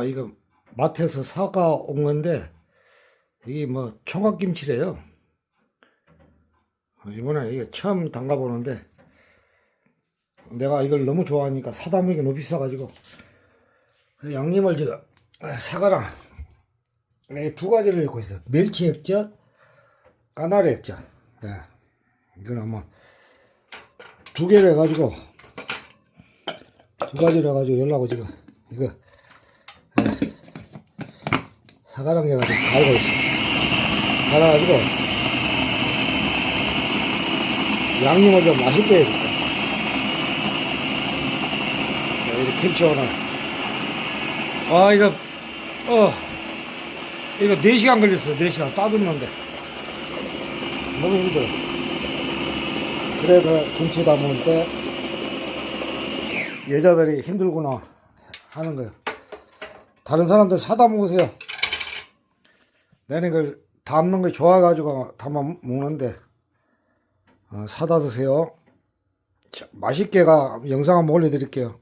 아, 이거 마트에서 사가 온 건데 이게 뭐 총각김치래요. 아, 이번에 이게 처음 담가 보는데 내가 이걸 너무 좋아하니까 사다 먹기 너무 비싸가지고 양념을 제가 사과랑 네, 두 가지를 넣고 있어요. 멸치 액젓, 까나리 액젓. 예. 이건 아마 두 개를 해가지고 두 가지를 해가지고 열라고 지금 이거 예. 사과랑 해가지고 갈고 있어. 갈아가지고 양념을 좀 맛있게 돼. 이렇게 김치 오늘. 아, 이거, 어, 이거 4시간 걸렸어, 4시간. 따듬는데. 너무 힘들어. 그래서 김치 담을 때 여자들이 힘들구나 하는 거예요. 다른 사람들 사다 먹으세요. 나는 이걸 담는 거 좋아가지고 담아 먹는데, 어, 사다 드세요. 자, 맛있게가 영상 한번 올려드릴게요.